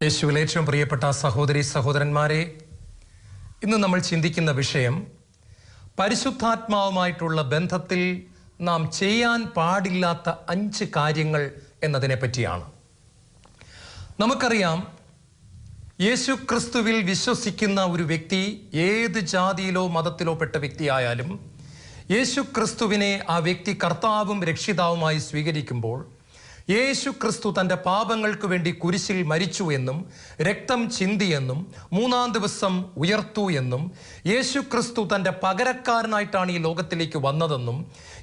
യേശുവിൽ ഏറ്റവും പ്രിയപ്പെട്ട സഹോദരി സഹോദരന്മാരെ ഇന്ന് നമ്മൾ ചിന്തിക്കുന്ന വിഷയം പരിശുദ്ധാത്മാവുമായിട്ടുള്ള ബന്ധത്തിൽ നാം ചെയ്യാൻ പാടില്ലാത്ത അഞ്ച് കാര്യങ്ങൾ എന്നതിനെ പറ്റിയാണ്. നമുക്കറിയാം യേശു ക്രിസ്തുവിൽ വിശ്വസിക്കുന്ന ഒരു വ്യക്തി ഏത് ജാതിയിലോ മതത്തിലോ പെട്ട വ്യക്തിയായാലും യേശു ക്രിസ്തുവിനെ ആ വ്യക്തി കർത്താവും രക്ഷിതാവുമായി സ്വീകരിക്കുമ്പോൾ യേശു ക്രിസ്തു തന്റെ പാപങ്ങൾക്ക് വേണ്ടി കുരിശിൽ മരിച്ചു എന്നും രക്തം ചിന്തിയെന്നും മൂന്നാം ദിവസം ഉയർത്തു എന്നും യേശു ക്രിസ്തു തന്റെ പകരക്കാരനായിട്ടാണ് ഈ ലോകത്തിലേക്ക് വന്നതെന്നും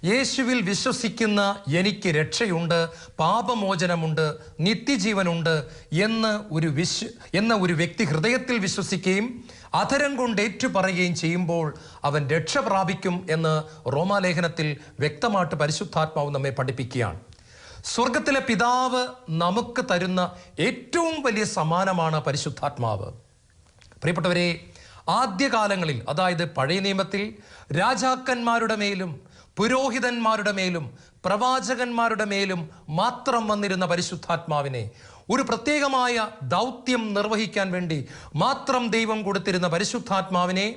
യേശുവിൽ വിശ്വസിക്കുന്ന എനിക്ക് രക്ഷയുണ്ട് പാപമോചനമുണ്ട് നിത്യജീവനുണ്ട് എന്ന് ഒരു വിശ്വ എന്ന ഒരു വ്യക്തി ഹൃദയത്തിൽ വിശ്വസിക്കുകയും അധരം കൊണ്ട് ഏറ്റുപറയുകയും ചെയ്യുമ്പോൾ അവൻ രക്ഷ പ്രാപിക്കും എന്ന് റോമാലേഖനത്തിൽ വ്യക്തമായിട്ട് പരിശുദ്ധാത്മാവ് നമ്മെ പഠിപ്പിക്കുകയാണ്. സ്വർഗത്തിലെ പിതാവ് നമുക്ക് തരുന്ന ഏറ്റവും വലിയ സമ്മാനമാണ് പരിശുദ്ധാത്മാവ്. പ്രിയപ്പെട്ടവരെ ആദ്യകാലങ്ങളിൽ അതായത് പഴയ നിയമത്തിൽ രാജാക്കന്മാരുടെ മേലും പുരോഹിതന്മാരുടെ മേലും പ്രവാചകന്മാരുടെ മേലും മാത്രം വന്നിരുന്ന പരിശുദ്ധാത്മാവിനെ ഒരു പ്രത്യേകമായ ദൗത്യം നിർവഹിക്കാൻ വേണ്ടി മാത്രം ദൈവം കൊടുത്തിരുന്ന പരിശുദ്ധാത്മാവിനെ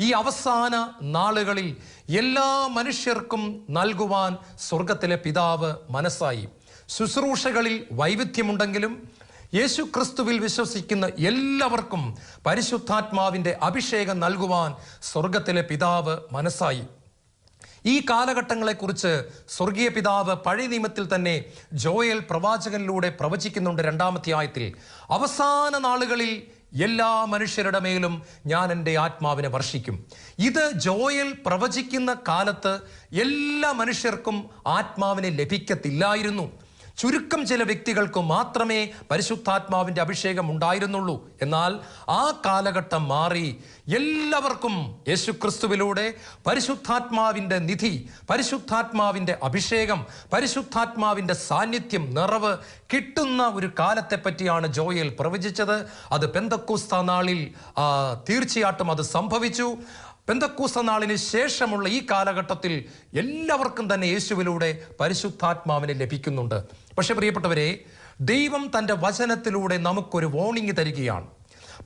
ഈ അവസാന നാളുകളിൽ എല്ലാ മനുഷ്യർക്കും നൽകുവാൻ സ്വർഗത്തിലെ പിതാവ് മനസ്സായി. ശുശ്രൂഷകളിൽ വൈവിധ്യമുണ്ടെങ്കിലും യേശു ക്രിസ്തുവിൽ വിശ്വസിക്കുന്ന എല്ലാവർക്കും പരിശുദ്ധാത്മാവിന്റെ അഭിഷേകം നൽകുവാൻ സ്വർഗത്തിലെ പിതാവ് മനസ്സായി. ഈ കാലഘട്ടങ്ങളെക്കുറിച്ച് സ്വർഗീയ പിതാവ് പഴയ നിയമത്തിൽ തന്നെ ജോയൽ പ്രവാചകനിലൂടെ പ്രവചിക്കുന്നുണ്ട് രണ്ടാമത്തെ ആയത്തിൽ. അവസാന നാളുകളിൽ എല്ലാ മനുഷ്യരുടെ മേലും ഞാൻ എന്റെ ആത്മാവിനെ വർഷിക്കും. ഇത് ജോയൽ പ്രവചിക്കുന്ന കാലത്ത് എല്ലാ മനുഷ്യർക്കും ആത്മാവിനെ ലഭിക്കത്തില്ലായിരുന്നു. ചുരുക്കം ചില വ്യക്തികൾക്ക് മാത്രമേ പരിശുദ്ധാത്മാവിന്റെ അഭിഷേകം ഉണ്ടായിരുന്നുള്ളൂ. എന്നാൽ ആ കാലഘട്ടം മാറി എല്ലാവർക്കും യേശുക്രിസ്തുവിലൂടെ പരിശുദ്ധാത്മാവിന്റെ നിധി പരിശുദ്ധാത്മാവിന്റെ അഭിഷേകം പരിശുദ്ധാത്മാവിന്റെ സാന്നിധ്യം നിറവ് കിട്ടുന്ന ഒരു കാലത്തെപ്പറ്റിയാണ് ജോയൽ പ്രവചിച്ചത്. അത് പെന്തക്കൂസ്ത നാളിൽ തീർച്ചയായിട്ടും അത് സംഭവിച്ചു. പെന്തക്കൂസ നാളിന് ശേഷമുള്ള ഈ കാലഘട്ടത്തിൽ എല്ലാവർക്കും തന്നെ യേശുവിലൂടെ പരിശുദ്ധാത്മാവിനെ ലഭിക്കുന്നുണ്ട്. പക്ഷെ പ്രിയപ്പെട്ടവരെ ദൈവം തന്റെ വചനത്തിലൂടെ നമുക്കൊരു വോണിംഗ് തരികയാണ്.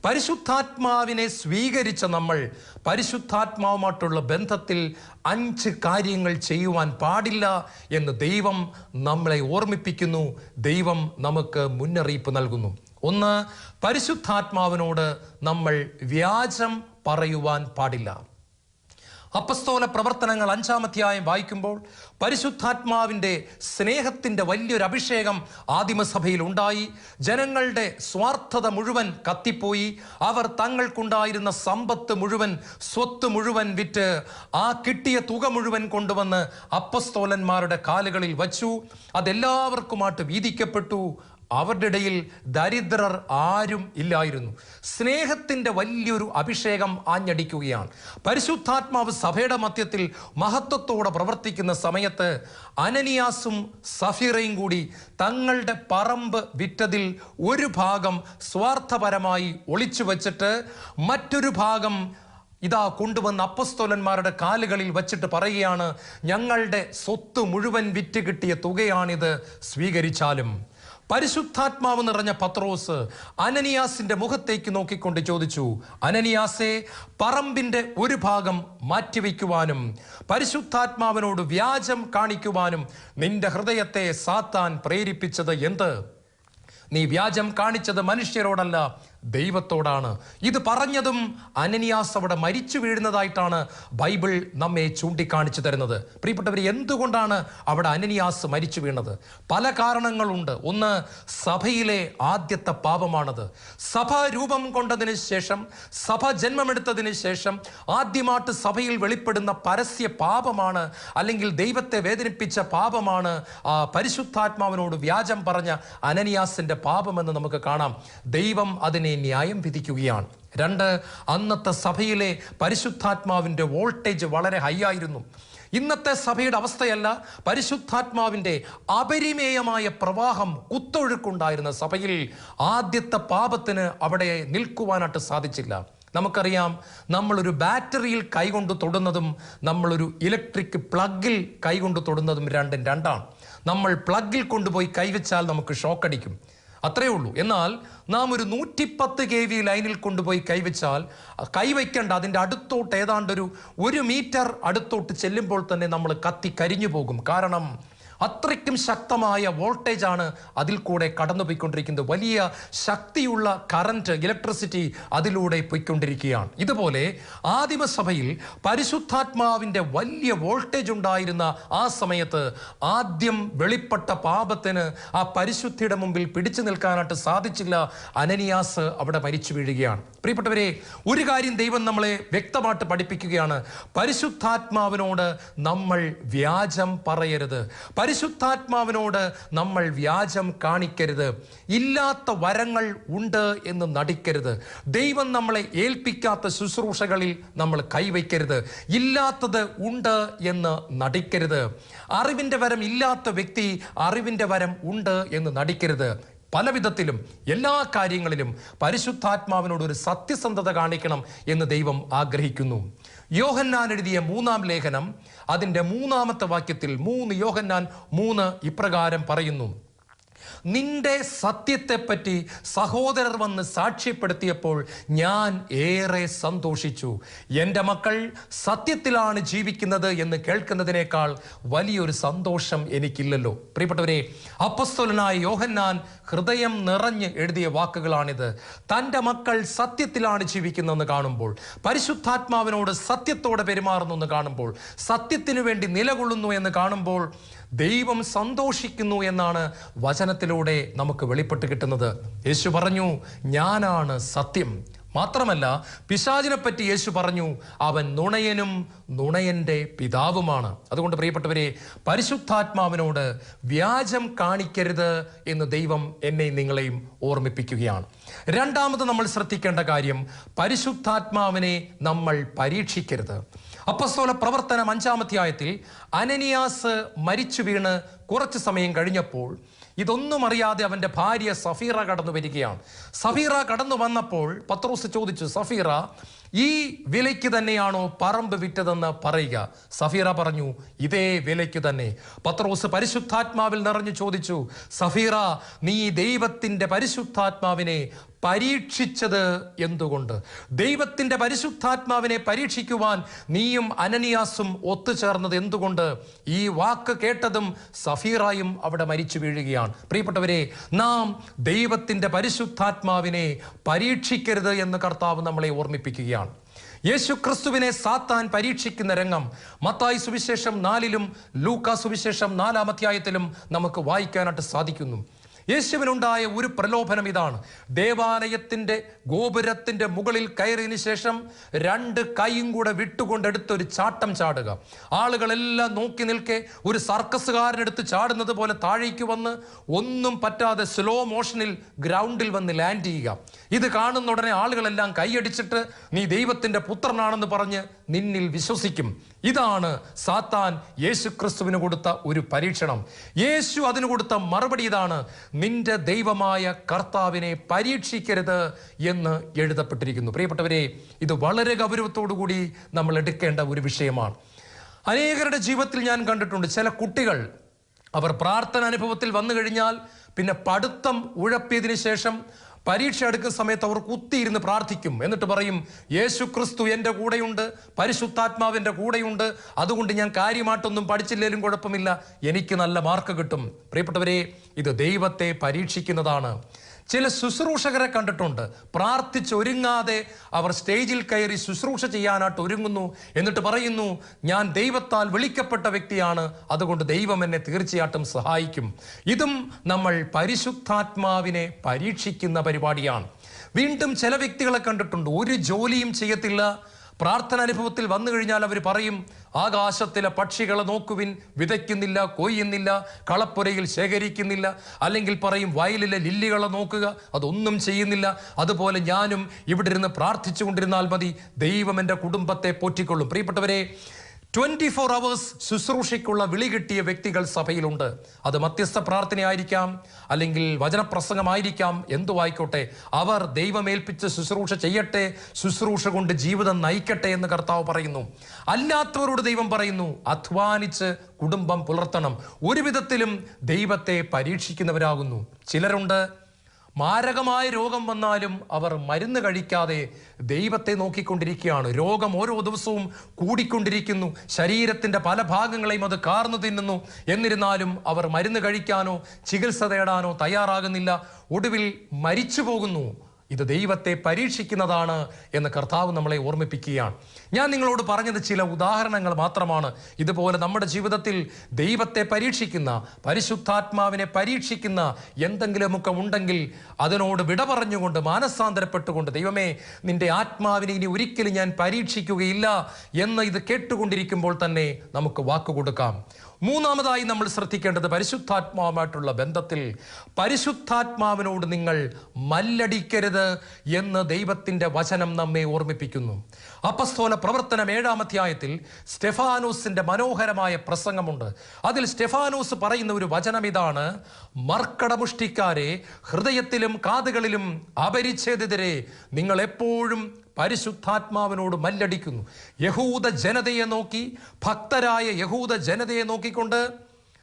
പരിശുദ്ധാത്മാവിനെ സ്വീകരിച്ച നമ്മൾ പരിശുദ്ധാത്മാവുമായിട്ടുള്ള ബന്ധത്തിൽ അഞ്ച് കാര്യങ്ങൾ ചെയ്യുവാൻ പാടില്ല എന്ന് ദൈവം നമ്മളെ ഓർമ്മിപ്പിക്കുന്നു. ദൈവം നമുക്ക് മുന്നറിയിപ്പ് നൽകുന്നു. ഒന്ന് പരിശുദ്ധാത്മാവിനോട് നമ്മൾ വ്യാജം പറയുവാൻ പാടില്ല. അപ്പസ്തോല പ്രവർത്തനങ്ങൾ അഞ്ചാമധ്യായം വായിക്കുമ്പോൾ പരിശുദ്ധാത്മാവിന്റെ സ്നേഹത്തിന്റെ വലിയൊരു അഭിഷേകം ആദിമസഭയിൽ ഉണ്ടായി. ജനങ്ങളുടെ സ്വാർത്ഥത മുഴുവൻ കത്തിപ്പോയി. അവർ തങ്ങൾക്കുണ്ടായിരുന്ന സമ്പത്ത് മുഴുവൻ സ്വത്ത് മുഴുവൻ വിറ്റ് ആ കിട്ടിയ തുക മുഴുവൻ കൊണ്ടുവന്ന് അപ്പസ്തോലന്മാരുടെ കാലുകളിൽ വച്ചു. അതെല്ലാവർക്കുമായിട്ട് വീതിക്കപ്പെട്ടു. അവരുടെ ഇടയിൽ ദരിദ്രർ ആരും ഇല്ലായിരുന്നു. സ്നേഹത്തിന്റെ വലിയൊരു അഭിഷേകം ആഞ്ഞടിക്കുകയാണ്. പരിശുദ്ധാത്മാവ് സഭയുടെ മധ്യത്തിൽ മഹത്വത്തോടെ പ്രവർത്തിക്കുന്ന സമയത്ത് അനനിയാസും സഫീറയും കൂടി തങ്ങളുടെ പറമ്പ് വിറ്റതിൽ ഒരു ഭാഗം സ്വാർത്ഥപരമായി ഒളിച്ചു വച്ചിട്ട് മറ്റൊരു ഭാഗം ഇതാ കൊണ്ടുവന്ന അപ്പസ്തോലന്മാരുടെ കാലുകളിൽ വച്ചിട്ട് പറയുകയാണ് ഞങ്ങളുടെ സ്വത്ത് മുഴുവൻ വിറ്റ് കിട്ടിയ തുകയാണിത് സ്വീകരിച്ചാലും. പരിശുദ്ധാത്മാവ് നിറഞ്ഞ പത്രോസ് അനനിയാസിന്റെ മുഖത്തേക്ക് നോക്കിക്കൊണ്ട് ചോദിച്ചു അനനിയാസെ പറമ്പിന്റെ ഒരു ഭാഗം മാറ്റിവെക്കുവാനും പരിശുദ്ധാത്മാവിനോട് വ്യാജം കാണിക്കുവാനും നിന്റെ ഹൃദയത്തെ സാത്താൻ പ്രേരിപ്പിച്ചത് എന്ത്? നീ വ്യാജം കാണിച്ചത് മനുഷ്യരോടല്ല ദൈവത്തോടാണ്. ഇത് പറഞ്ഞതും അനനിയാസ് അവിടെ മരിച്ചു വീഴുന്നതായിട്ടാണ് ബൈബിൾ നമ്മെ ചൂണ്ടിക്കാണിച്ചു തരുന്നത്. പ്രിയപ്പെട്ടവർ എന്തുകൊണ്ടാണ് അവിടെ അനനിയാസ് മരിച്ചു വീണത്? പല കാരണങ്ങളുണ്ട്. ഒന്ന് സഭയിലെ ആദ്യത്തെ പാപമാണത്. സഭ രൂപം കൊണ്ടതിന് ശേഷം സഭ ജന്മമെടുത്തതിന് ശേഷം ആദ്യമായിട്ട് സഭയിൽ വെളിപ്പെടുന്ന പരസ്യ പാപമാണ് അല്ലെങ്കിൽ ദൈവത്തെ വേദനിപ്പിച്ച പാപമാണ് പരിശുദ്ധാത്മാവിനോട് വ്യാജം പറഞ്ഞ അനനിയാസിന്റെ പാപമെന്ന് നമുക്ക് കാണാം. ദൈവം അതിനെ ന്യായം വിധിക്കുകയാണ്. രണ്ട് അന്നത്തെ സഭയിലെ പരിശുദ്ധാത്മാവിന്റെ വോൾട്ടേജ് വളരെ ഹൈ ആയിരുന്നു. ഇന്നത്തെ സഭയുടെ അവസ്ഥയല്ല പരിശുദ്ധാത്മാവിന്റെ അപരിമേയമായ പ്രവാഹം കുത്തൊഴുക്കുണ്ടായിരുന്ന സഭയിൽ ആദ്യത്തെ പാപത്തിന് അവിടെ നിൽക്കുവാനായിട്ട് സാധിച്ചില്ല. നമുക്കറിയാം നമ്മളൊരു ബാറ്ററിയിൽ കൈകൊണ്ട് തൊടുന്നതും നമ്മളൊരു ഇലക്ട്രിക് പ്ലഗിൽ കൈകൊണ്ട് തൊടുന്നതും രണ്ടും രണ്ടാണ്. നമ്മൾ പ്ലഗിൽ കൊണ്ടുപോയി കൈവച്ചാൽ നമുക്ക് ഷോക്കടിക്കും. അത്രേ ഉള്ളൂ. എന്നാൽ നാം ഒരു നൂറ്റിപ്പത്ത് കെ വി ലൈനിൽ കൊണ്ടുപോയി കൈവച്ചാൽ കൈവയ്ക്കേണ്ട അതിന്റെ അടുത്തോട്ട് ഏതാണ്ടൊരു ഒരു മീറ്റർ അടുത്തോട്ട് ചെല്ലുമ്പോൾ തന്നെ നമ്മൾ കത്തി കരിഞ്ഞു പോകും. കാരണം അത്രയ്ക്കും ശക്തമായ വോൾട്ടേജാണ് അതിൽ കൂടെ കടന്നുപോയിക്കൊണ്ടിരിക്കുന്നത്. വലിയ ശക്തിയുള്ള കറന്റ് ഇലക്ട്രിസിറ്റി അതിലൂടെ പോയിക്കൊണ്ടിരിക്കുകയാണ്. ഇതുപോലെ ആദിമസഭയിൽ പരിശുദ്ധാത്മാവിന്റെ വലിയ വോൾട്ടേജ് ഉണ്ടായിരുന്ന ആ സമയത്ത് ആദ്യം വെളിപ്പെട്ട പാപത്തിന് ആ പരിശുദ്ധിയുടെ മുമ്പിൽ പിടിച്ചു നിൽക്കാനായിട്ട് സാധിച്ചില്ല. അനനിയാസ് അവിടെ മരിച്ചു വീഴുകയാണ്. പ്രിയപ്പെട്ടവരെ ഒരു കാര്യം ദൈവം നമ്മളെ വ്യക്തമായിട്ട് പഠിപ്പിക്കുകയാണ്. പരിശുദ്ധാത്മാവിനോട് നമ്മൾ വ്യാജം പറയരുത്. പരിശുദ്ധാത്മാവിനോട് നമ്മൾ വ്യാജം കാണിക്കരുത്. ഇല്ലാത്ത വരങ്ങൾ ഉണ്ട് എന്ന് നടിക്കരുത്. ദൈവം നമ്മളെ ഏൽപ്പിക്കാത്ത ശുശ്രൂഷകളിൽ നമ്മൾ കൈവയ്ക്കരുത്. ഇല്ലാത്തത് ഉണ്ട് എന്ന് നടിക്കരുത്. അറിവിന്റെ വരം ഇല്ലാത്ത വ്യക്തി അറിവിന്റെ വരം ഉണ്ട് എന്ന് നടിക്കരുത്. പല വിധത്തിലും എല്ലാ കാര്യങ്ങളിലും പരിശുദ്ധാത്മാവിനോട് ഒരു സത്യസന്ധത കാണിക്കണം എന്ന് ദൈവം ആഗ്രഹിക്കുന്നു. യോഹന്നാൻ എഴുതിയ മൂന്നാം ലേഖനം അതിന്റെ മൂന്നാമത്തെ വാക്യത്തിൽ മൂന്ന് യോഹന്നാൻ മൂന്ന് ഇപ്രകാരം പറയുന്നു. നിന്റെ സത്യത്തെപ്പറ്റി സഹോദരർ വന്ന് സാക്ഷ്യപ്പെടുത്തിയപ്പോൾ ഞാൻ ഏറെ സന്തോഷിച്ചു. എന്റെ മക്കൾ സത്യത്തിലാണ് ജീവിക്കുന്നത് എന്ന് കേൾക്കുന്നതിനേക്കാൾ വലിയൊരു സന്തോഷം എനിക്കില്ലല്ലോ. പ്രിയപ്പെട്ടവരെ അപ്പസ്തോലനായ യോഹന്നാൻ ഹൃദയം നിറഞ്ഞ് എഴുതിയ വാക്കുകളാണിത്. തന്റെ മക്കൾ സത്യത്തിലാണ് ജീവിക്കുന്നതെന്ന് കാണുമ്പോൾ പരിശുദ്ധാത്മാവിനോട് സത്യത്തോടെ പെരുമാറുന്നു എന്ന് കാണുമ്പോൾ സത്യത്തിനു വേണ്ടി നിലകൊള്ളുന്നു എന്ന് കാണുമ്പോൾ ദൈവം സന്തോഷിക്കുന്നു എന്നാണ് വചനത്തിലൂടെ നമുക്ക് വെളിപ്പെട്ട് കിട്ടുന്നത്. യേശു പറഞ്ഞു ഞാനാണ് സത്യം. മാത്രമല്ല പിശാചിനെ പറ്റി യേശു പറഞ്ഞു അവൻ നുണയനും നുണയന്റെ പിതാവുമാണ്. അതുകൊണ്ട് പ്രിയപ്പെട്ടവരെ പരിശുദ്ധാത്മാവിനോട് വ്യാജം കാണിക്കരുത് എന്ന് ദൈവം എന്നെയും നിങ്ങളെയും ഓർമ്മിപ്പിക്കുകയാണ്. രണ്ടാമത് നമ്മൾ ശ്രദ്ധിക്കേണ്ട കാര്യം പരിശുദ്ധാത്മാവിനെ നമ്മൾ പരീക്ഷിക്കരുത്. അപ്പസ്തോല പ്രവർത്തനം അഞ്ചാമധ്യായത്തിൽ അനനിയാസ് മരിച്ചു വീണ് കുറച്ച് സമയം കഴിഞ്ഞപ്പോൾ ഇതൊന്നും അറിയാതെ അവന്റെ ഭാര്യ സഫീറ കടന്നു വരികയാണ്. സഫീറ കടന്നു വന്നപ്പോൾ പത്രോസ് ചോദിച്ചു സഫീറ ഈ വിലയ്ക്ക് തന്നെയാണോ പറമ്പ് വിറ്റതെന്ന് പറയുക? സഫീറ പറഞ്ഞു ഇതേ വിലയ്ക്ക് തന്നെ. പത്രോസ് പരിശുദ്ധാത്മാവിൽ നിറഞ്ഞു ചോദിച്ചു സഫീറ നീ ദൈവത്തിന്റെ പരിശുദ്ധാത്മാവിനെ പരീക്ഷിച്ചത് എന്തുകൊണ്ട്? ദൈവത്തിന്റെ പരിശുദ്ധാത്മാവിനെ പരീക്ഷിക്കുവാൻ നീയും അനനിയാസും ഒത്തുചേർന്നത് എന്തുകൊണ്ട്? ഈ വാക്ക് കേട്ടതും സഫീറായും അവിടെ മരിച്ചു വീഴുകയാണ്. പ്രിയപ്പെട്ടവരെ നാം ദൈവത്തിന്റെ പരിശുദ്ധാത്മാവിനെ പരീക്ഷിക്കരുത് എന്ന് കർത്താവ് നമ്മളെ ഓർമ്മിപ്പിക്കുകയാണ്. യേശു ക്രിസ്തുവിനെ സാത്താൻ പരീക്ഷിക്കുന്ന രംഗം മത്തായി സുവിശേഷം നാലിലും ലൂക്ക സുവിശേഷം നാലാം അധ്യായത്തിലും നമുക്ക് വായിക്കാനായിട്ട് സാധിക്കുന്നു. യേശുവിനുണ്ടായ ഒരു പ്രലോഭനം ഇതാണ്. ദേവാലയത്തിന്റെ ഗോപുരത്തിന്റെ മുകളിൽ കയറിയതിനു ശേഷം രണ്ട് കൈയും കൂടെ വിട്ടുകൊണ്ടെടുത്ത് ഒരു ചാട്ടം ചാടുക. ആളുകളെല്ലാം നോക്കി നിൽക്കെ ഒരു സർക്കസുകാരനെടുത്ത് ചാടുന്നത് പോലെ താഴേക്ക് വന്ന് ഒന്നും പറ്റാതെ സ്ലോ മോഷനിൽ ഗ്രൗണ്ടിൽ വന്ന് ലാൻഡ് ചെയ്യുക. ഇത് കാണുന്ന ഉടനെ ആളുകളെല്ലാം കൈയടിച്ചിട്ട് നീ ദൈവത്തിന്റെ പുത്രനാണെന്ന് പറഞ്ഞ് നിന്നിൽ വിശ്വസിക്കും. ഇതാണ് സാത്താൻ യേശു ക്രിസ്തുവിന് കൊടുത്ത ഒരു പരീക്ഷണം. യേശു അതിന് കൊടുത്ത മറുപടി ഇതാണ്. നിന്റെ ദൈവമായ കർത്താവിനെ പരീക്ഷിക്കരുത് എന്ന് എഴുതപ്പെട്ടിരിക്കുന്നു. പ്രിയപ്പെട്ടവരെ ഇത് വളരെ കൂടി നമ്മൾ എടുക്കേണ്ട ഒരു വിഷയമാണ്. അനേകരുടെ ജീവിതത്തിൽ ഞാൻ കണ്ടിട്ടുണ്ട് ചില കുട്ടികൾ അവർ പ്രാർത്ഥന അനുഭവത്തിൽ വന്നു കഴിഞ്ഞാൽ പിന്നെ പഠിത്തം ഉഴപ്പിയതിനു ശേഷം പരീക്ഷ എടുക്കുന്ന സമയത്ത് അവർ കുത്തിയിരുന്ന് പ്രാർത്ഥിക്കും. എന്നിട്ട് പറയും യേശു ക്രിസ്തു എന്റെ കൂടെയുണ്ട് പരിശുദ്ധാത്മാവിന്റെ കൂടെയുണ്ട്. അതുകൊണ്ട് ഞാൻ കാര്യമായിട്ടൊന്നും പഠിച്ചില്ലേലും കുഴപ്പമില്ല. എനിക്ക് നല്ല മാർക്ക് കിട്ടും. പ്രിയപ്പെട്ടവരെ ഇത് ദൈവത്തെ പരീക്ഷിക്കുന്നതാണ്. ചില ശുശ്രൂഷകരെ കണ്ടിട്ടുണ്ട്. പ്രാർത്ഥിച്ചൊരുങ്ങാതെ അവർ സ്റ്റേജിൽ കയറി ശുശ്രൂഷ ചെയ്യാനായിട്ട് ഒരുങ്ങുന്നു എന്നിട്ട് പറയുന്നു ഞാൻ ദൈവത്താൽ വിളിക്കപ്പെട്ട വ്യക്തിയാണ്. അതുകൊണ്ട് ദൈവം എന്നെ തീർച്ചയായിട്ടും സഹായിക്കും. ഇതും നമ്മൾ പരിശുദ്ധാത്മാവിനെ പരീക്ഷിക്കുന്ന പരിപാടിയാണ്. വീണ്ടും ചില വ്യക്തികളെ കണ്ടിട്ടുണ്ട്. ഒരു ജോലിയും ചെയ്യത്തില്ല. പ്രാർത്ഥന അനുഭവത്തിൽ വന്നു കഴിഞ്ഞാൽ അവർ പറയും ആകാശത്തിലെ പക്ഷികളെ നോക്കുവിൻ വിതയ്ക്കുന്നില്ല കൊയ്യുന്നില്ല കളപ്പുരയിൽ ശേഖരിക്കുന്നില്ല. അല്ലെങ്കിൽ പറയും വയലിലെ ലില്ലികളെ നോക്കുക അതൊന്നും ചെയ്യുന്നില്ല. അതുപോലെ ഞാനും ഇവിടെ ഇരുന്ന് പ്രാർത്ഥിച്ചു കൊണ്ടിരുന്നാൽ മതി ദൈവം എന്റെ കുടുംബത്തെ പോറ്റിക്കൊള്ളും. പ്രിയപ്പെട്ടവരെ ട്വന്റി ഫോർ അവേഴ്സ് ശുശ്രൂഷയ്ക്കുള്ള വിളി കിട്ടിയ വ്യക്തികൾ സഭയിലുണ്ട്. അത് മധ്യസ്ഥ പ്രാർത്ഥനയായിരിക്കാം അല്ലെങ്കിൽ വചനപ്രസംഗമായിരിക്കാം എന്തു ആയിക്കോട്ടെ. അവർ ദൈവമേൽപ്പിച്ച് ശുശ്രൂഷ ചെയ്യട്ടെ ശുശ്രൂഷ കൊണ്ട് ജീവിതം നയിക്കട്ടെ എന്ന് കർത്താവ് പറയുന്നു. അല്ലാത്തവരോട് ദൈവം പറയുന്നു അധ്വാനിച്ച് കുടുംബം പുലർത്തണം. ഒരു വിധത്തിലും ദൈവത്തെ പരീക്ഷിക്കുന്നവരാകുന്നു. ചിലരുണ്ട് മാരകമായ രോഗം വന്നാലും അവർ മരുന്ന് കഴിക്കാതെ ദൈവത്തെ നോക്കിക്കൊണ്ടിരിക്കുകയാണ്. രോഗം ഓരോ ദിവസവും കൂടിക്കൊണ്ടിരിക്കുന്നു. ശരീരത്തിന്റെ പല ഭാഗങ്ങളെയും അത് കാർന്നു തിന്നുന്നു. എന്നിരുന്നാലും അവർ മരുന്ന് കഴിക്കാനോ ചികിത്സ തേടാനോ തയ്യാറാകുന്നില്ല. ഒടുവിൽ മരിച്ചു പോകുന്നു. ഇത് ദൈവത്തെ പരീക്ഷിക്കുന്നതാണ് എന്ന് കർത്താവ് നമ്മളെ ഓർമ്മിപ്പിക്കുകയാണ്. ഞാൻ നിങ്ങളോട് പറഞ്ഞത് ചില ഉദാഹരണങ്ങൾ മാത്രമാണ്. ഇതുപോലെ നമ്മുടെ ജീവിതത്തിൽ ദൈവത്തെ പരീക്ഷിക്കുന്ന പരിശുദ്ധാത്മാവിനെ പരീക്ഷിക്കുന്ന എന്തെങ്കിലുമൊക്കെ ഉണ്ടെങ്കിൽ അതിനോട് വിട പറഞ്ഞുകൊണ്ട് മാനസാന്തരപ്പെട്ടുകൊണ്ട് ദൈവമേ നിന്റെ ആത്മാവിനെ ഇനി ഒരിക്കലും ഞാൻ പരീക്ഷിക്കുകയില്ല എന്ന് ഇത് കേട്ടുകൊണ്ടിരിക്കുമ്പോൾ തന്നെ നമുക്ക് വാക്ക് കൊടുക്കാം. മൂന്നാമതായി നമ്മൾ ശ്രദ്ധിക്കേണ്ടത് പരിശുദ്ധാത്മാവുമായിട്ടുള്ള ബന്ധത്തിൽ പരിശുദ്ധാത്മാവിനോട് നിങ്ങൾ മല്ലടിക്കരുത് എന്ന് ദൈവത്തിന്റെ വചനം നമ്മെ ഓർമ്മിപ്പിക്കുന്നു. അപ്പസ്തോല പ്രവർത്തനം ഏഴാം അധ്യായത്തിൽ സ്റ്റെഫാനോസിന്റെ മനോഹരമായ പ്രസംഗമുണ്ട്. അതിൽ സ്റ്റെഫാനോസ് പറയുന്ന ഒരു വചനം ഇതാണ് മർക്കടമുഷ്ടിക്കാരെ ഹൃദയത്തിലും കാതുകളിലും അപരിച്ഛേദിതരെ നിങ്ങൾ എപ്പോഴും പരിശുദ്ധാത്മാവിനോട് മല്ലടിക്കുന്നു. യഹൂദ ജനതയെ നോക്കി ഭക്തരായ യഹൂദ ജനതയെ നോക്കിക്കൊണ്ട്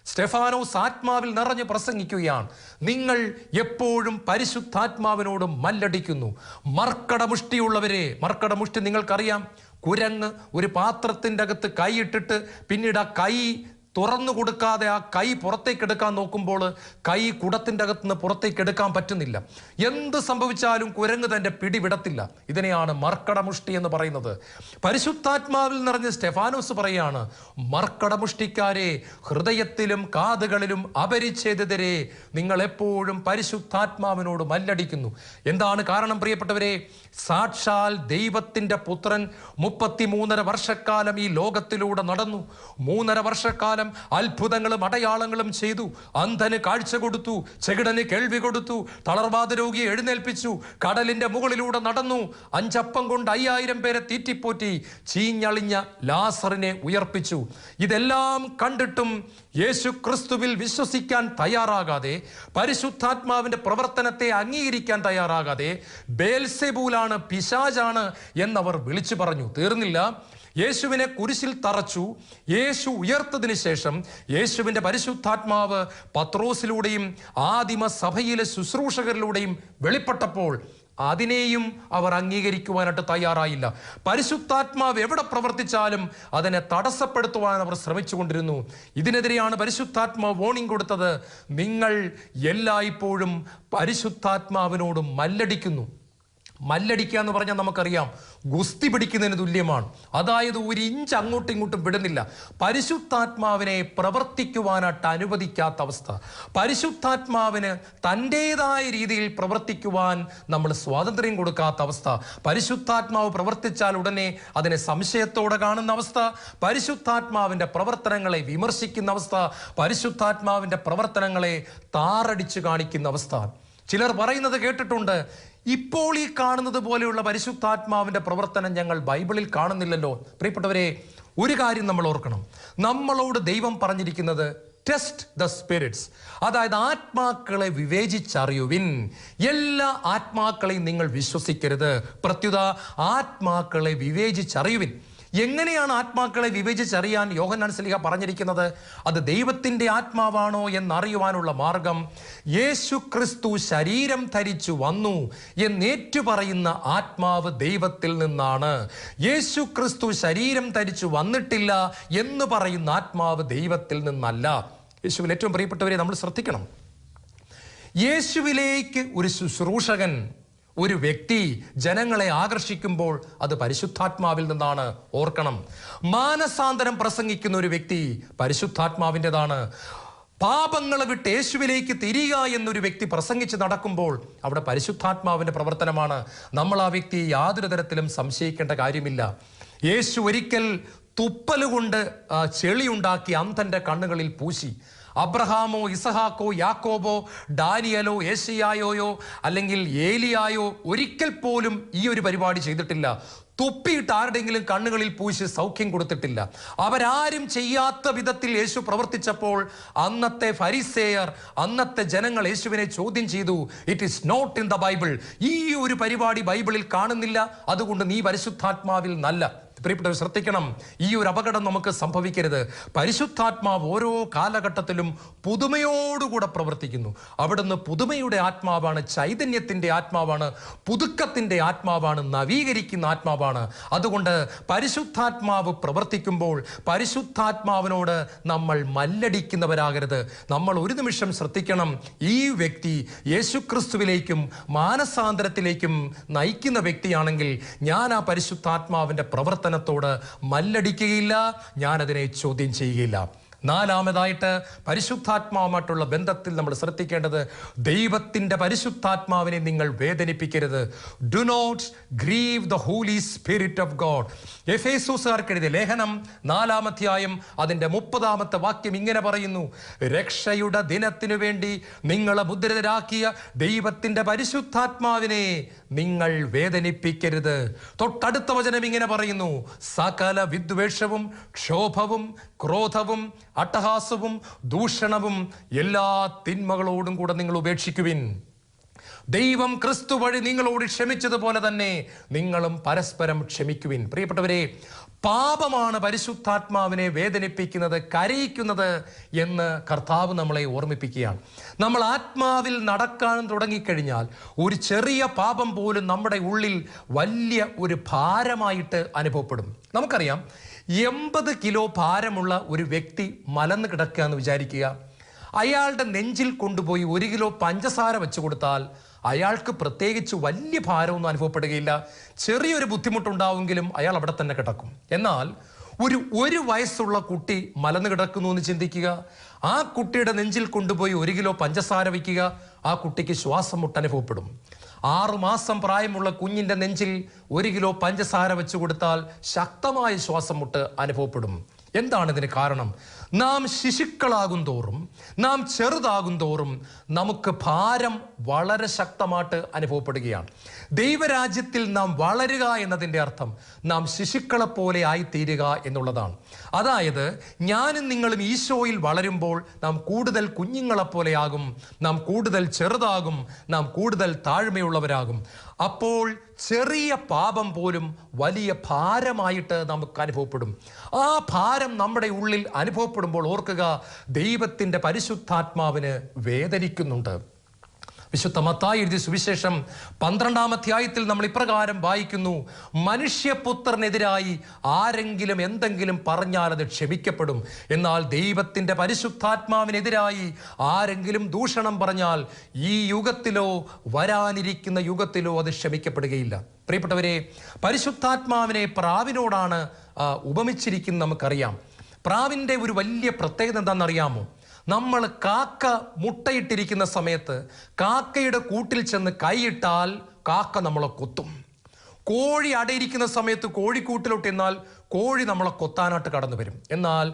സ്റ്റെഫാനോസ് ആത്മാവിൽ നിറഞ്ഞു പ്രസംഗിക്കുകയാണ്. നിങ്ങൾ എപ്പോഴും പരിശുദ്ധാത്മാവിനോട് മല്ലടിക്കുന്നു. മർക്കടമുഷ്ടിയുള്ളവരെ മർക്കടമുഷ്ടി നിങ്ങൾക്കറിയാം. കുരങ്ങ് ഒരു പാത്രത്തിന്റെ അകത്ത് കൈയിട്ടിട്ട് പിന്നീട് ആ കൈ തുറന്നു കൊടുക്കാതെ ആ കൈ പുറത്തേക്ക് എടുക്കാൻ നോക്കുമ്പോൾ കൈ കുടത്തിന്റെ അകത്ത് നിന്ന് പുറത്തേക്ക് എടുക്കാൻ പറ്റുന്നില്ല. എന്ത് സംഭവിച്ചാലും കുരങ്ങ് തന്റെ പിടിവിടത്തില്ല. ഇതിനെയാണ് മർക്കടമുഷ്ടി എന്ന് പറയുന്നത്. പരിശുദ്ധാത്മാവിൽ നിറഞ്ഞ സ്റ്റെഫാനോസ് പറയാണ് മർക്കടമുഷ്ടിക്കാരെ ഹൃദയത്തിലും കാതുകളിലും അപരിച്ഛേദിതരെ നിങ്ങൾ എപ്പോഴും പരിശുദ്ധാത്മാവിനോട് മല്ലടിക്കുന്നു. എന്താണ് കാരണം പ്രിയപ്പെട്ടവരെ? സാക്ഷാൽ ദൈവത്തിന്റെ പുത്രൻ മുപ്പത്തിമൂന്നര വർഷക്കാലം ഈ ലോകത്തിലൂടെ നടന്നു. മൂന്നര വർഷക്കാലം അത്ഭുതങ്ങളും അടയാളങ്ങളും ചെയ്തു. അന്ധന് കാഴ്ച കൊടുത്തു ചെകിടന് കേൾവി കൊടുത്തു തളർവാദ രോഗിയെ എഴുന്നേൽപ്പിച്ചു കടലിന്റെ മുകളിലൂടെ നടന്നു. അഞ്ചപ്പം കൊണ്ട് അയ്യായിരം പേരെ തീറ്റിപ്പോറ്റി ചീഞ്ഞളിഞ്ഞ ലാസറിനെ ഉയർപ്പിച്ചു. ഇതെല്ലാം കണ്ടിട്ടും യേശു ക്രിസ്തുവിൽ വിശ്വസിക്കാൻ തയ്യാറാകാതെ പരിശുദ്ധാത്മാവിന്റെ പ്രവർത്തനത്തെ അംഗീകരിക്കാൻ തയ്യാറാകാതെ ബേൽസെബൂലാണ് പിശാജാണ് എന്നവർ വിളിച്ചു പറഞ്ഞു. തീർന്നില്ല. യേശുവിനെ കുരിശിൽ തറച്ചു യേശു ഉയർത്തതിന് ശേഷം യേശുവിന്റെ പരിശുദ്ധാത്മാവ് പത്രോസിലൂടെയും ആദിമ സഭയിലെ ശുശ്രൂഷകരിലൂടെയും വെളിപ്പെട്ടപ്പോൾ അതിനെയും അവർ അംഗീകരിക്കുവാനായിട്ട് തയ്യാറായില്ല. പരിശുദ്ധാത്മാവ് എവിടെ പ്രവർത്തിച്ചാലും അതിനെ തടസ്സപ്പെടുത്തുവാൻ അവർ ശ്രമിച്ചുകൊണ്ടിരുന്നു. ഇതിനെതിരെയാണ് പരിശുദ്ധാത്മാവ് വോണിംഗ് കൊടുത്തത്. നിങ്ങൾ എല്ലായ്പ്പോഴും പരിശുദ്ധാത്മാവിനോട് മല്ലടിക്കുന്നു. മല്ലടിക്കുക എന്ന് പറഞ്ഞാൽ നമുക്കറിയാം ഗുസ്തി പിടിക്കുന്നതിന് തുല്യമാണ്. അതായത് ഒരു ഇഞ്ച് അങ്ങോട്ടും ഇങ്ങോട്ടും വിടുന്നില്ല. പരിശുദ്ധാത്മാവിനെ പ്രവർത്തിക്കുവാനായിട്ട് അനുവദിക്കാത്ത അവസ്ഥ. പരിശുദ്ധാത്മാവിന് തന്റെതായ രീതിയിൽ പ്രവർത്തിക്കുവാൻ നമ്മൾ സ്വാതന്ത്ര്യം കൊടുക്കാത്ത അവസ്ഥ. പരിശുദ്ധാത്മാവ് പ്രവർത്തിച്ചാൽ ഉടനെ അതിനെ സംശയത്തോടെ കാണുന്ന അവസ്ഥ. പരിശുദ്ധാത്മാവിന്റെ പ്രവർത്തനങ്ങളെ വിമർശിക്കുന്ന അവസ്ഥ. പരിശുദ്ധാത്മാവിന്റെ പ്രവർത്തനങ്ങളെ താറടിച്ചു കാണിക്കുന്ന അവസ്ഥ. ചിലർ പറയുന്നത് കേട്ടിട്ടുണ്ട് ഇപ്പോൾ ഈ കാണുന്നത് പോലെയുള്ള പരിശുദ്ധാത്മാവിന്റെ പ്രവർത്തനം ഞങ്ങൾ ബൈബിളിൽ കാണുന്നില്ലല്ലോ. പ്രിയപ്പെട്ടവരെ ഒരു കാര്യം നമ്മൾ ഓർക്കണം. നമ്മളോട് ദൈവം പറഞ്ഞിരിക്കുന്നത് ടെസ്റ്റ് ദ സ്പിരിറ്റ്സ് അതായത് ആത്മാക്കളെ വിവേചിച്ചറിയുവിൻ. എല്ലാ ആത്മാക്കളെയും നിങ്ങൾ വിശ്വസിക്കരുത്. പ്രത്യുത ആത്മാക്കളെ വിവേചിച്ചറിയുവിൻ. എങ്ങനെയാണ് ആത്മാക്കളെ വിവേചിച്ചറിയാൻ യോഹന്നാൻ സ്ലിഹ പറഞ്ഞിരിക്കുന്നത്? അത് ദൈവത്തിന്റെ ആത്മാവാണോ എന്നറിയുവാനുള്ള മാർഗം യേശു ക്രിസ്തു ശരീരം ധരിച്ചു വന്നു എന്നേറ്റു പറയുന്ന ആത്മാവ് ദൈവത്തിൽ നിന്നാണ്. യേശു ക്രിസ്തു ശരീരം ധരിച്ചു വന്നിട്ടില്ല എന്ന് പറയുന്ന ആത്മാവ് ദൈവത്തിൽ നിന്നല്ല. യേശുവിൽ ഏറ്റവും പ്രിയപ്പെട്ടവരെ നമ്മൾ ശ്രദ്ധിക്കണം. യേശുവിലേക്ക് ഒരു ശുശ്രൂഷകൻ ഒരു വ്യക്തി ജനങ്ങളെ ആകർഷിക്കുമ്പോൾ അത് പരിശുദ്ധാത്മാവിൽ നിന്നാണ് ഓർക്കണം. മാനസാന്തരം പ്രസംഗിക്കുന്ന ഒരു വ്യക്തി പരിശുദ്ധാത്മാവിന്റെതാണ്. പാപങ്ങളെ വിട്ട് യേശുവിലേക്ക് തിരിയുക എന്നൊരു വ്യക്തി പ്രസംഗിച്ച് നടക്കുമ്പോൾ അവിടെ പരിശുദ്ധാത്മാവിന്റെ പ്രവർത്തനമാണ്. നമ്മൾ ആ വ്യക്തിയെ യാതൊരു തരത്തിലും സംശയിക്കേണ്ട കാര്യമില്ല. യേശു ഒരിക്കൽ തുപ്പലുകൊണ്ട് ചെളിയുണ്ടാക്കി അന്ധന്റെ കണ്ണുകളിൽ പൂശി. അബ്രഹാമോ ഇസഹാക്കോ യാക്കോബോ ഡാനിയലോ ഏഷ്യായോയോ അല്ലെങ്കിൽ ഏലിയായോ ഒരിക്കൽ പോലും ഈ ഒരു പരിപാടി ചെയ്തിട്ടില്ല. തുപ്പിയിട്ട് ആരുടെങ്കിലും കണ്ണുകളിൽ പൂശി സൗഖ്യം കൊടുത്തിട്ടില്ല. അവരാരും ചെയ്യാത്ത വിധത്തിൽ യേശു പ്രവർത്തിച്ചപ്പോൾ അന്നത്തെ ഫരിസേയർ അന്നത്തെ ജനങ്ങൾ യേശുവിനെ ചോദ്യം ചെയ്തു it is not in the Bible ഈ ഒരു പരിപാടി ബൈബിളിൽ കാണുന്നില്ല. അതുകൊണ്ട് നീ പരിശുദ്ധാത്മാവിൽ നല്ല. പ്രിയപ്പെട്ടവർ ശ്രദ്ധിക്കണം. ഈ ഒരു അപകടം നമുക്ക് സംഭവിക്കരുത്. പരിശുദ്ധാത്മാവ് ഓരോ കാലഘട്ടത്തിലും പുതുമയോടുകൂടെ പ്രവർത്തിക്കുന്നു. അവിടുന്ന് പുതുമയുടെ ആത്മാവാണ് ചൈതന്യത്തിന്റെ ആത്മാവാണ് പുതുക്കത്തിന്റെ ആത്മാവാണ് നവീകരിക്കുന്ന ആത്മാവാണ്. അതുകൊണ്ട് പരിശുദ്ധാത്മാവ് പ്രവർത്തിക്കുമ്പോൾ പരിശുദ്ധാത്മാവിനോട് നമ്മൾ മല്ലടിക്കുന്നവരാകരുത്. നമ്മൾ ഒരു നിമിഷം ശ്രദ്ധിക്കണം. ഈ വ്യക്തി യേശുക്രിസ്തുവിലേക്കും മാനസാന്തരത്തിലേക്കും നയിക്കുന്ന വ്യക്തിയാണെങ്കിൽ ഞാൻ ആ പരിശുദ്ധാത്മാവിന്റെ പ്രവർത്തനത്തോട് മല്ലടിക്കുകയില്ല ഞാനതിനെ ചോദ്യം ചെയ്യുകയില്ല. നാലാമതായിട്ട് പരിശുദ്ധാത്മാവുമായിട്ടുള്ള ബന്ധത്തിൽ നമ്മൾ ശ്രദ്ധിക്കേണ്ടത് ദൈവത്തിന്റെ പരിശുദ്ധാത്മാവിനെ നിങ്ങൾ വേദനിപ്പിക്കരുത്. Do not grieve the Holy Spirit of God എഫേസൂസുകാർക്ക് എഴുതിയ ലേഖനം നാലാമധ്യായം അതിന്റെ മുപ്പതാമത്തെ വാക്യം ഇങ്ങനെ പറയുന്നു. രക്ഷയുടെ ദിനത്തിനു വേണ്ടി നിങ്ങളെ മുദ്രിതരാക്കിയ ദൈവത്തിന്റെ പരിശുദ്ധാത്മാവിനെ നിങ്ങൾ വേദനിപ്പിക്കരുത്. തൊട്ടടുത്ത വചനം ഇങ്ങനെ പറയുന്നു. സകല വിദ്വേഷവും ക്ഷോഭവും ക്രോധവും അട്ടഹാസവും ദൂഷണവും എല്ലാ തിന്മകളോടും കൂടെ നിങ്ങൾ ഉപേക്ഷിക്കുവിൻ. ദൈവം ക്രിസ്തു വഴി നിങ്ങളോട് ക്ഷമിച്ചതുപോലെ തന്നെ നിങ്ങളും പരസ്പരം ക്ഷമിക്കുവിൻ. പ്രിയപ്പെട്ടവരെ പാപമാണ് പരിശുദ്ധാത്മാവിനെ വേദനിപ്പിക്കുന്നത് കരയിക്കുന്നത് എന്ന് കർത്താവ് നമ്മളെ ഓർമ്മിപ്പിക്കുകയാണ്. നമ്മൾ ആത്മാവിൽ നടക്കാൻ തുടങ്ങിക്കഴിഞ്ഞാൽ ഒരു ചെറിയ പാപം പോലും നമ്മുടെ ഉള്ളിൽ വലിയ ഒരു ഭാരമായിട്ട് അനുഭവപ്പെടും. നമുക്കറിയാം എൺപത് കിലോ ഭാരമുള്ള ഒരു വ്യക്തി മലന്ന് കിടക്കുക എന്ന് വിചാരിക്കുക. അയാളുടെ നെഞ്ചിൽ കൊണ്ടുപോയി ഒരു കിലോ പഞ്ചസാര വെച്ച് കൊടുത്താൽ അയാൾക്ക് പ്രത്യേകിച്ച് വലിയ ഭാരമൊന്നും അനുഭവപ്പെടുകയില്ല. ചെറിയൊരു ബുദ്ധിമുട്ടുണ്ടാവുമെങ്കിലും അയാൾ അവിടെ തന്നെ കിടക്കും. എന്നാൽ ഒരു ഒരു വയസ്സുള്ള കുട്ടി മലന്ന് കിടക്കുന്നു എന്ന് ചിന്തിക്കുക. ആ കുട്ടിയുടെ നെഞ്ചിൽ കൊണ്ടുപോയി ഒരു കിലോ പഞ്ചസാര വയ്ക്കുക. ആ കുട്ടിക്ക് ശ്വാസം മുട്ട് അനുഭവപ്പെടും ആറുമാസം പ്രായമുള്ള കുഞ്ഞിന്റെ നെഞ്ചിൽ ഒരു കിലോ പഞ്ചസാര വെച്ച് കൊടുത്താൽ ശക്തമായ ശ്വാസം മുട്ട് അനുഭവപ്പെടും. എന്താണ് ഇതിന് കാരണം? നാം ശിശുക്കളാകും തോറും നാം ചെറുതാകും തോറും നമുക്ക് ഭാരം വളരെ ശക്തമായിട്ട് അനുഭവപ്പെടുകയാണ്. ദൈവരാജ്യത്തിൽ നാം വളരുക എന്നതിന്റെ അർത്ഥം നാം ശിശുക്കളെ പോലെ ആയിത്തീരുക എന്നുള്ളതാണ്. അതായത് ഞാനും നിങ്ങളും ഈശോയിൽ വളരുമ്പോൾ നാം കൂടുതൽ കുഞ്ഞുങ്ങളെപ്പോലെയാകും നാം കൂടുതൽ ചെറുതാകും നാം കൂടുതൽ താഴ്മയുള്ളവരാകും. അപ്പോൾ ചെറിയ പാപം പോലും വലിയ ഭാരമായിട്ട് നമുക്ക് അനുഭവപ്പെടും. ആ ഭാരം നമ്മുടെ ഉള്ളിൽ അനുഭവപ്പെടുമ്പോൾ ഓർക്കുക ദൈവത്തിന്റെ പരിശുദ്ധാത്മാവിന് വേദനിക്കുന്നുണ്ട്. വിശുദ്ധ മത്തായി എഴുതിയ സുവിശേഷം പന്ത്രണ്ടാം അധ്യായത്തിൽ നമ്മൾ ഇപ്രകാരം വായിക്കുന്നു. മനുഷ്യപുത്രനെതിരായി ആരെങ്കിലും എന്തെങ്കിലും പറഞ്ഞാൽ അത് ക്ഷമിക്കപ്പെടും. എന്നാൽ ദൈവത്തിന്റെ പരിശുദ്ധാത്മാവിനെതിരായി ആരെങ്കിലും ദൂഷണം പറഞ്ഞാൽ ഈ യുഗത്തിലോ വരാനിരിക്കുന്ന യുഗത്തിലോ അത് ക്ഷമിക്കപ്പെടുകയില്ല. പ്രിയപ്പെട്ടവരെ പരിശുദ്ധാത്മാവിനെ പ്രാവിനോടാണ് ഉപമിച്ചിരിക്കുന്ന ഉപമിച്ചിരിക്കുന്നത് നമുക്കറിയാം. പ്രാവിന്റെ ഒരു വലിയ പ്രത്യേകത എന്താണെന്നറിയാമോ? നമ്മൾ കാക്ക മുട്ടയിട്ടിരിക്കുന്ന സമയത്ത് കാക്കയുടെ കൂട്ടിൽ ചെന്ന് കൈയിട്ടാൽ കാക്ക നമ്മളെ കൊത്തും. കോഴി അടയിരിക്കുന്ന സമയത്ത് കോഴിക്കൂട്ടിലോട്ട് എന്നാൽ കോഴി നമ്മളെ കൊത്താനായിട്ട് കടന്നു വരും എന്നാൽ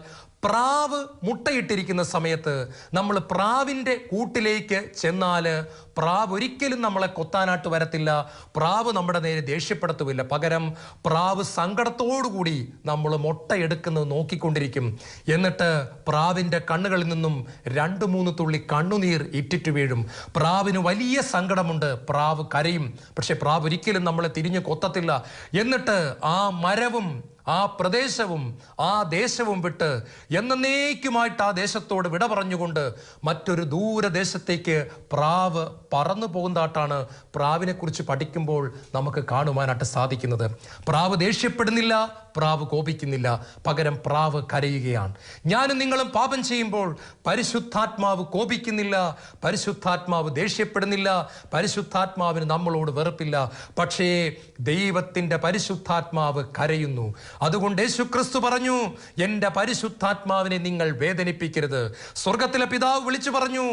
പ്രാവ് മുട്ടയിട്ടിരിക്കുന്ന സമയത്ത് നമ്മൾ പ്രാവിന്റെ കൂട്ടിലേക്ക് ചെന്നാൽ പ്രാവ് ഒരിക്കലും നമ്മളെ കൊത്താനായിട്ട് വരത്തില്ല. പ്രാവ് നമ്മുടെ നേരെ ദേഷ്യപ്പെടുത്തുമില്ല പകരം പ്രാവ് സങ്കടത്തോടുകൂടി നമ്മൾ മുട്ടയെടുക്കുന്നത് നോക്കിക്കൊണ്ടിരിക്കും. എന്നിട്ട് പ്രാവിന്റെ കണ്ണുകളിൽ നിന്നും രണ്ട് മൂന്ന് തുള്ളി കണ്ണുനീർ ഇറ്റിറ്റ് വീഴും. പ്രാവിന് വലിയ സങ്കടമുണ്ട്. പ്രാവ് കരയും. പക്ഷെ പ്രാവ് ഒരിക്കലും നമ്മളെ തിരിഞ്ഞ് കൊത്തത്തില്ല. എന്നിട്ട് ആ മരവും ആ പ്രദേശവും ആ ദേശവും വിട്ട് എന്നേക്കുമായിട്ട് ആ ദേശത്തോട് വിട പറഞ്ഞുകൊണ്ട് മറ്റൊരു ദൂരദേശത്തേക്ക് പ്രാവ് പറന്നു പോകുന്നതാട്ടാണ് പ്രാവിനെക്കുറിച്ച് പഠിക്കുമ്പോൾ നമുക്ക് കാണുവാനായിട്ട് സാധിക്കുന്നത്. പ്രാവ് ദേഷ്യപ്പെടുന്നില്ല പ്രാവ് കോപിക്കുന്നില്ല. പകരം പ്രാവ് കരയുകയാണ്. ഞാനും നിങ്ങളും പാപം ചെയ്യുമ്പോൾ പരിശുദ്ധാത്മാവ് കോപിക്കുന്നില്ല. പരിശുദ്ധാത്മാവ് ദേഷ്യപ്പെടുന്നില്ല. പരിശുദ്ധാത്മാവിന് നമ്മളോട് വെറുപ്പില്ല. പക്ഷേ ദൈവത്തിന്റെ പരിശുദ്ധാത്മാവ് കരയുന്നു. അതുകൊണ്ട് യേശു ക്രിസ്തു പറഞ്ഞു എന്റെ പരിശുദ്ധാത്മാവിനെ നിങ്ങൾ വേദനിപ്പിക്കരുത്. സ്വർഗത്തിലെ പിതാവ് വിളിച്ചു പറഞ്ഞു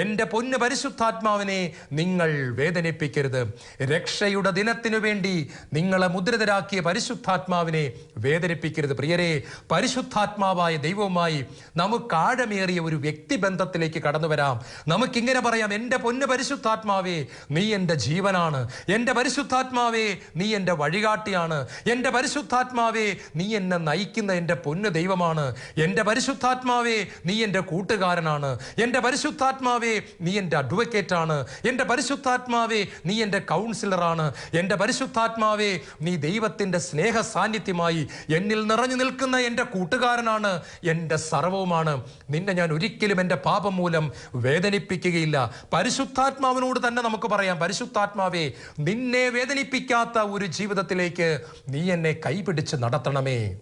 എന്റെ പൊന്ന് പരിശുദ്ധാത്മാവിനെ നിങ്ങൾ വേദനിപ്പിക്കരുത്. രക്ഷയുടെ ദിനത്തിനു വേണ്ടി നിങ്ങളെ മുദ്രിതരാക്കിയ പരിശുദ്ധാത്മാവിനെ വേദനിപ്പിക്കരുത്. പ്രിയരെ പരിശുദ്ധാത്മാവായ ദൈവവുമായി നമുക്ക് ആഴമേറിയ ഒരു വ്യക്തിബന്ധത്തിലേക്ക് കടന്നു വരാം. നമുക്കിങ്ങനെ പറയാം എന്റെ പൊന്ന് പരിശുദ്ധാത്മാവേ നീ എന്റെ ജീവനാണ്. എന്റെ പരിശുദ്ധാത്മാവേ നീ എന്റെ വഴികാട്ടിയാണ്. എന്റെ പരിശുദ്ധാത്മാവേ നീ എന്നെ നയിക്കുന്ന എന്റെ പൊന്ന് ദൈവമാണ്. എന്റെ പരിശുദ്ധാത്മാവേ നീ എന്റെ കൂട്ടുകാരനാണ്. എന്റെ പരിശുദ്ധാത്മാവേ നീ എന്റെ അഡ്വക്കേറ്റാണ്. എന്റെ പരിശുദ്ധാത്മാവേ നീ എന്റെ കൗൺസിലറാണ്. എന്റെ പരിശുദ്ധാത്മാവേ നീ ദൈവത്തിന്റെ സ്നേഹ സാന്നിധ്യമായി എന്നിൽ നിറഞ്ഞു നിൽക്കുന്ന എന്റെ കൂട്ടുകാരനാണ് എന്റെ സർവവുമാണ്. നിന്നെ ഞാൻ ഒരിക്കലും എന്റെ പാപം മൂലം വേദനിപ്പിക്കുകയില്ല. പരിശുദ്ധാത്മാവിനോട് തന്നെ നമുക്ക് പറയാം പരിശുദ്ധാത്മാവേ നിന്നെ വേദനിപ്പിക്കാത്ത ഒരു ജീവിതത്തിലേക്ക് നീ എന്നെ കൈപിടിച്ച് നടത്തണമേ.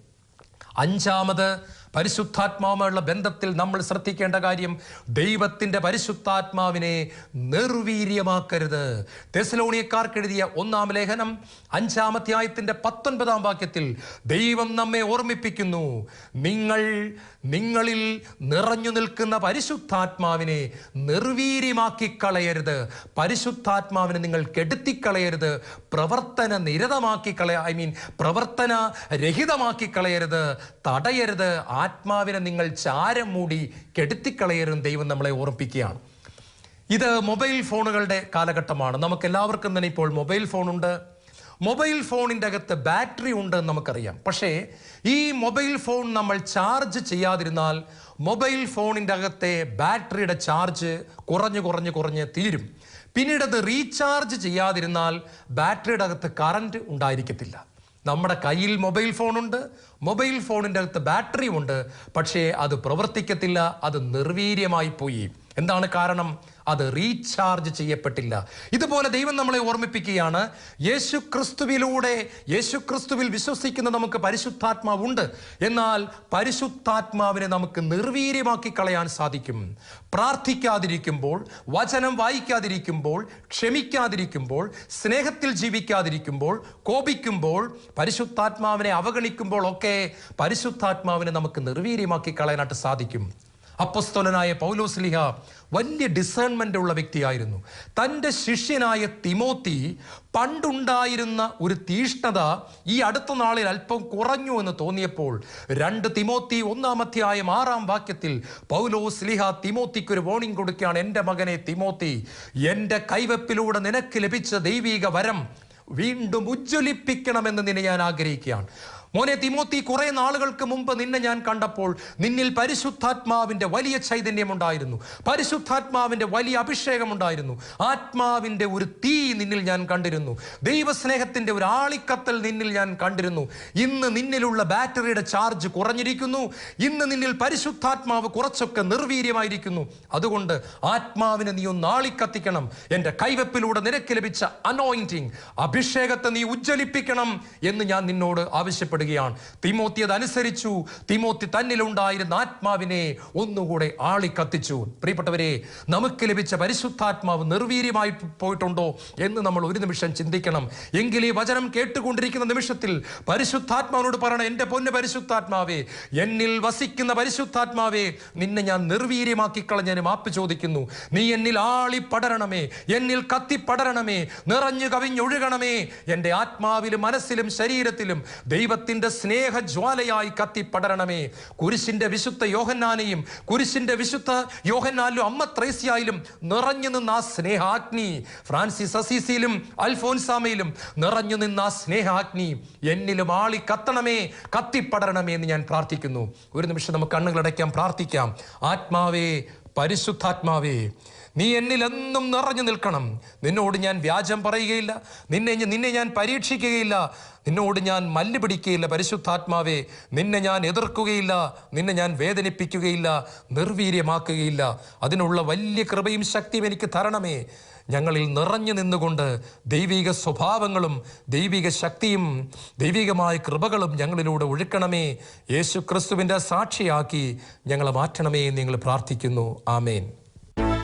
അഞ്ചാമത് പരിശുദ്ധാത്മാവുമായുള്ള ബന്ധത്തിൽ നമ്മൾ ശ്രദ്ധിക്കേണ്ട കാര്യം ദൈവത്തിന്റെ പരിശുദ്ധാത്മാവിനെ നിർവീര്യമാക്കരുത്. തെസലോണിയക്കാർക്ക് എഴുതിയ ഒന്നാം ലേഖനം അഞ്ചാമധ്യായത്തിന്റെ പത്തൊൻപതാം വാക്യത്തിൽ ദൈവം നമ്മെ ഓർമ്മിപ്പിക്കുന്നു. നിങ്ങൾ നിങ്ങളിൽ നിറഞ്ഞു നിൽക്കുന്ന പരിശുദ്ധാത്മാവിനെ നിർവീര്യമാക്കിക്കളയരുത്. പരിശുദ്ധാത്മാവിനെ നിങ്ങൾ കെടുത്തിക്കളയരുത്. പ്രവർത്തന നിരതമാക്കി കളയ ഐ മീൻ പ്രവർത്തന രഹിതമാക്കിക്കളയരുത്. തടയരുത്. ആത്മാവിനെ നിങ്ങൾ ചാരം മൂടി കെടുത്തിക്കളയരും ദൈവം നമ്മളെ ഓർമ്മിപ്പിക്കുകയാണ്. ഇത് മൊബൈൽ ഫോണുകളുടെ കാലഘട്ടമാണ്. നമുക്ക് എല്ലാവർക്കും തന്നെ ഇപ്പോൾ മൊബൈൽ ഫോണുണ്ട്. മൊബൈൽ ഫോണിന്റെ അകത്ത് ബാറ്ററി ഉണ്ട് എന്ന് നമുക്കറിയാം. പക്ഷേ ഈ മൊബൈൽ ഫോൺ നമ്മൾ ചാർജ് ചെയ്യാതിരുന്നാൽ മൊബൈൽ ഫോണിന്റെ അകത്തെ ബാറ്ററിയുടെ ചാർജ് കുറഞ്ഞ് കുറഞ്ഞ് കുറഞ്ഞ് തീരും. പിന്നീട് അത് റീചാർജ് ചെയ്യാതിരുന്നാൽ ബാറ്ററിയുടെ അകത്ത് കറണ്ട് ഉണ്ടായിരിക്കത്തില്ല. നമ്മുടെ കയ്യിൽ മൊബൈൽ ഫോണുണ്ട്. മൊബൈൽ ഫോണിന്റെ അകത്ത് ബാറ്ററി ഉണ്ട് പക്ഷേ അത് പ്രവർത്തിക്കത്തില്ല അത് നിർവീര്യമായി പോയി. എന്താണ് കാരണം? അത് റീചാർജ് ചെയ്യപ്പെട്ടില്ല. ഇതുപോലെ ദൈവം നമ്മളെ ഓർമ്മിപ്പിക്കുകയാണ് യേശു ക്രിസ്തുവിലൂടെ യേശു ക്രിസ്തുവിൽ വിശ്വസിക്കുന്ന നമുക്ക് പരിശുദ്ധാത്മാവുണ്ട്. എന്നാൽ പരിശുദ്ധാത്മാവിനെ നമുക്ക് നിർവീര്യമാക്കി കളയാൻ സാധിക്കും. പ്രാർത്ഥിക്കാതിരിക്കുമ്പോൾ വചനം വായിക്കാതിരിക്കുമ്പോൾ ക്ഷമിക്കാതിരിക്കുമ്പോൾ സ്നേഹത്തിൽ ജീവിക്കാതിരിക്കുമ്പോൾ കോപിക്കുമ്പോൾ പരിശുദ്ധാത്മാവിനെ അവഗണിക്കുമ്പോൾ ഒക്കെ പരിശുദ്ധാത്മാവിനെ നമുക്ക് നിർവീര്യമാക്കി കളയാനായിട്ട് സാധിക്കും. അപ്പസ്തോലനായ പൗലോസ്ലിഹ വലിയ ഡിസേൺമെന്റ് ഉള്ള വ്യക്തിയായിരുന്നു. തന്റെ ശിഷ്യനായ തിമോത്തി പണ്ടുണ്ടായിരുന്ന ഒരു തീഷ്ണത ഈ അടുത്ത നാളിൽ അല്പം കുറഞ്ഞു എന്ന് തോന്നിയപ്പോൾ രണ്ട് തിമോത്തി ഒന്നാം അധ്യായം ആറാം വാക്യത്തിൽ പൗലോ സ്ലിഹ തിമോത്തിക്ക് ഒരു വോണിംഗ് കൊടുക്കുകയാണ്. എന്റെ മകനെ തിമോത്തി എന്റെ കൈവപ്പിലൂടെ നിനക്ക് ലഭിച്ച ദൈവീക വരം വീണ്ടും ഉജ്ജ്വലിപ്പിക്കണമെന്ന് നിന്നെ ഞാൻ ആഗ്രഹിക്കുകയാണ്. മോനെ തിമോത്തി കുറെ നാളുകൾക്ക് മുമ്പ് നിന്നെ ഞാൻ കണ്ടപ്പോൾ നിന്നിൽ പരിശുദ്ധാത്മാവിന്റെ വലിയ ചൈതന്യമുണ്ടായിരുന്നു. പരിശുദ്ധാത്മാവിന്റെ വലിയ അഭിഷേകമുണ്ടായിരുന്നു. ആത്മാവിന്റെ ഒരു തീ നിന്നിൽ ഞാൻ കണ്ടിരുന്നു. ദൈവസ്നേഹത്തിന്റെ ഒരു ആളിക്കത്തൽ നിന്നിൽ ഞാൻ കണ്ടിരുന്നു. ഇന്ന് നിന്നിലുള്ള ബാറ്ററിയുടെ ചാർജ് കുറഞ്ഞിരിക്കുന്നു. ഇന്ന് നിന്നിൽ പരിശുദ്ധാത്മാവ് കുറച്ചൊക്കെ നിർവീര്യമായിരിക്കുന്നു. അതുകൊണ്ട് ആത്മാവിനെ നീ ഒന്ന് ആളിക്കത്തിക്കണം. എന്റെ കൈവെപ്പിലൂടെ നിനക്ക് ലഭിച്ച അനോയിന്റിങ് അഭിഷേകത്തെ നീ ഉജ്ജ്വലിപ്പിക്കണം എന്ന് ഞാൻ നിന്നോട് ആവശ്യപ്പെടുകയാണ് തിമോത്തി അതനുസരിച്ചു. തിമോത്തി തന്നിലുണ്ടായിരുന്ന ആത്മാവിനെ ഒന്നുകൂടെ ആളി കത്തിച്ചു പ്രിയപ്പെട്ടവരെ നമുക്ക് ലഭിച്ച പരിശുദ്ധാത്മാവ് നിർവീര്യമായി പോയിട്ടുണ്ടോ എന്ന് നമ്മൾ ഒരു നിമിഷം ചിന്തിക്കണം. എങ്കിൽ ഈ വചനം കേട്ടുകൊണ്ടിരിക്കുന്ന നിമിഷത്തിൽ പരിശുദ്ധാത്മാവിനോട് പറയണം എന്റെ പൊന്ന് പരിശുദ്ധാത്മാവേ എന്നിൽ വസിക്കുന്ന പരിശുദ്ധാത്മാവേ നിന്നെ ഞാൻ നിർവീര്യമാക്കി കളഞ്ഞതിന് മാപ്പ് ചോദിക്കുന്നു. നീ എന്നിൽ ആളി പടരണമേ എന്നിൽ കത്തി പടരണമേ നിറഞ്ഞു കവിഞ്ഞൊഴുകണമേ. എന്റെ ആത്മാവിലും മനസ്സിലും ശരീരത്തിലും ദൈവത്തിന്റെ സ്നേഹജ്വാലയായി കത്തിപ്പടരണമേ. കുരിശിന്റെ വിശുദ്ധ യോഹന്നാനെയും കുരിശിന്റെ വിശുദ്ധ യോഹന്നാലും അമ്മ ത്രേസ്യായാലും നിറഞ്ഞു നിന്ന ആ സ്നേഹാഗ്നി. ഫ്രാൻസിസ് അസീസിയിലും അൽഫോൻസാമയിലും നിറഞ്ഞു നിന്ന ആ സ്നേഹാഗ്നി എന്നിലും ആളി കത്തണമേ കത്തിപ്പടരണമേ എന്ന് ഞാൻ പ്രാർത്ഥിക്കുന്നു. ഒരു നിമിഷം നമുക്ക് കണ്ണുകളടയ്ക്കാം പ്രാർത്ഥിക്കാം. ആത്മാവേ പരിശുദ്ധാത്മാവേ നീ എന്നിൽ എന്നും നിറഞ്ഞു നിൽക്കണം. നിന്നോട് ഞാൻ വ്യാജം പറയുകയില്ല. നിന്നെ നിന്നെ ഞാൻ പരീക്ഷിക്കുകയില്ല. നിന്നോട് ഞാൻ മല്ല് പിടിക്കുകയില്ല പരിശുദ്ധാത്മാവേ. നിന്നെ ഞാൻ എതിർക്കുകയില്ല. നിന്നെ ഞാൻ വേദനിപ്പിക്കുകയില്ല നിർവീര്യമാക്കുകയില്ല. അതിനുള്ള വലിയ കൃപയും ശക്തിയും എനിക്ക് തരണമേ. ഞങ്ങളിൽ നിറഞ്ഞു നിന്നുകൊണ്ട് ദൈവിക സ്വഭാവങ്ങളും ദൈവിക ശക്തിയും ദൈവികമായ കൃപകളും ഞങ്ങളിലൂടെ ഒഴുക്കണമേ. യേശു ക്രിസ്തുവിന്റെ സാക്ഷിയാക്കി ഞങ്ങളെ മാറ്റണമേ എന്ന് ഞങ്ങൾ പ്രാർത്ഥിക്കുന്നു. ആമേൻ.